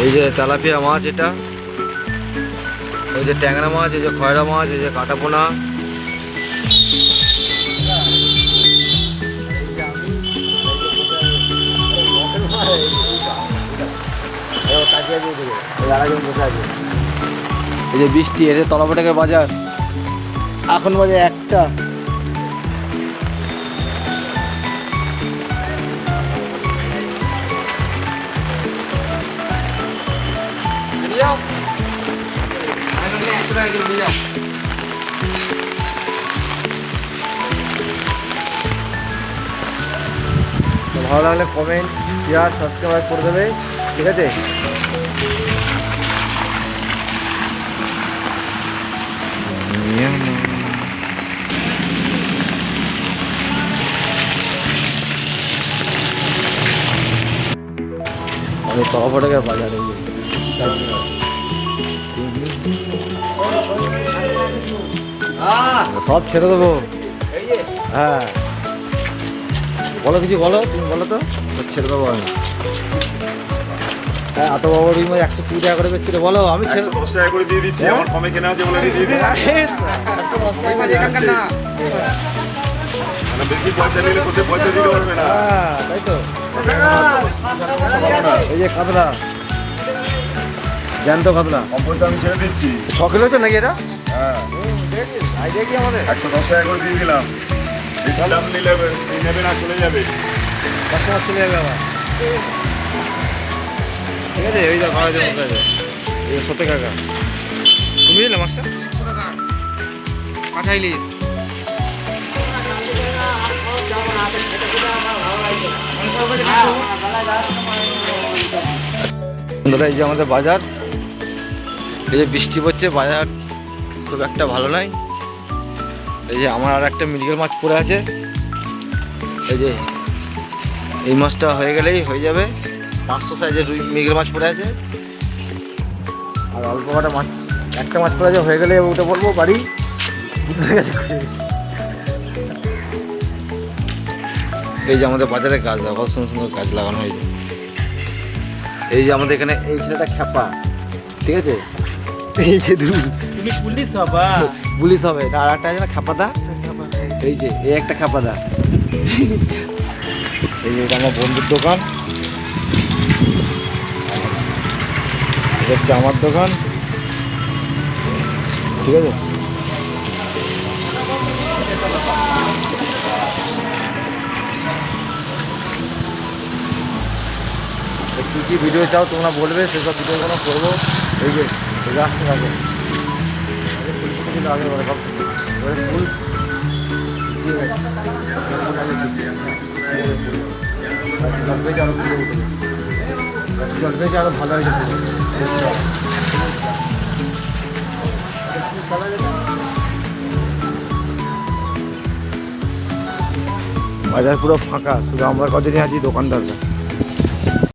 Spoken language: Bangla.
এই যে তেলাপিয়া মাছ এটা। এই যে ট্যাংরা মাছ, এই যে খয়রা মাছ, এই যে কাটাপোনা। এই যে বৃষ্টি এটা তলাপাটাকের বাজার। এখন বাজে একটা। তো ভালো লাগলে কমেন্ট শেয়ার সাবস্ক্রাইব করে দেবে ঠিক আছে? আমি তলাফটাকের বাজারে সব ছেড়ে দেবো। হ্যাঁ। বলো কিছু বলো তুমি বলো তো। ছেড়ে দেবো আমি। হ্যাঁ এত বড় রুই মাছ একশো কুড়ি টাকা করে বেচছি রে বলো আমি ছেড়ে দশ টাকা করে দিয়ে দিচ্ছি আমার কমে কেনা আছে বলে দিয়ে দিচ্ছি। মানে বেশি পয়সা নিলে তোদের পয়সা দিতে পারবে না। হ্যাঁ তাই তো। এই যে কাতলা। জ্যান্ত কাতলা কম আমি ছেড়ে দিচ্ছি। ছ কিলো তো নাকি এটা? হ্যাঁ। আমাদের। একশো দশ টাকা করে দিয়ে দিলাম। বেশি দাম নিলে নেবে না চলে যাবে। কাস্টমার চলে যাবে আবার। ঠিক আছে ওই যা যাবে এই কাকা। তুমি দিলে মাছটা? পাঠাইলিস বন্ধুরা এই যে আমাদের বাজার। এই যে বৃষ্টি পড়ছে, বাজার খুব একটা ভালো নয় এই যে আমার আর একটা মিরগেল মাছ পড়ে আছে। এই যে এই মাছটা হয়ে গেলেই হয়ে যাবে। পাঁচশো সাইজের রুই মৃগেল মাছ পড়ে আছে। আর অল্প কটা মাছ, একটা মাছ পড়ে আছে, হয়ে গেলে উঠে পড়ব বাড়ি। এই যে আমাদের বাজারে গাছ কত সুন্দর সুন্দর গাছ লাগানো হয়েছে। এই যে আমাদের এখানে এই ছেলেটা খ্যাপা, ঠিক আছে? এই যে তুমি পুলিশ হবা। পুলিশ হবে। আর একটা আছে না খ্যাপাদা এই যে এই একটা খ্যাপাদা এই যে এটা আমার বন্ধুর দোকান। হচ্ছে আমার দোকান। ঠিক আছে? কী কী ভিডিও চাও তোমরা বলবে সেসব ভিডিওগুলো করব। এই যে ফুটে আগে বলে সব এবারে ফুল দিয়ে গেছে। ফুল আগে দিয়ে গেছে। গাছে জল পেয়েছে আরও ফুলে উঠে জল পেয়েছে আরও ভালো হয়েছে বাজার পুরো ফাঁকা, শুধু আমরা কদিনই আছি দোকানদাররা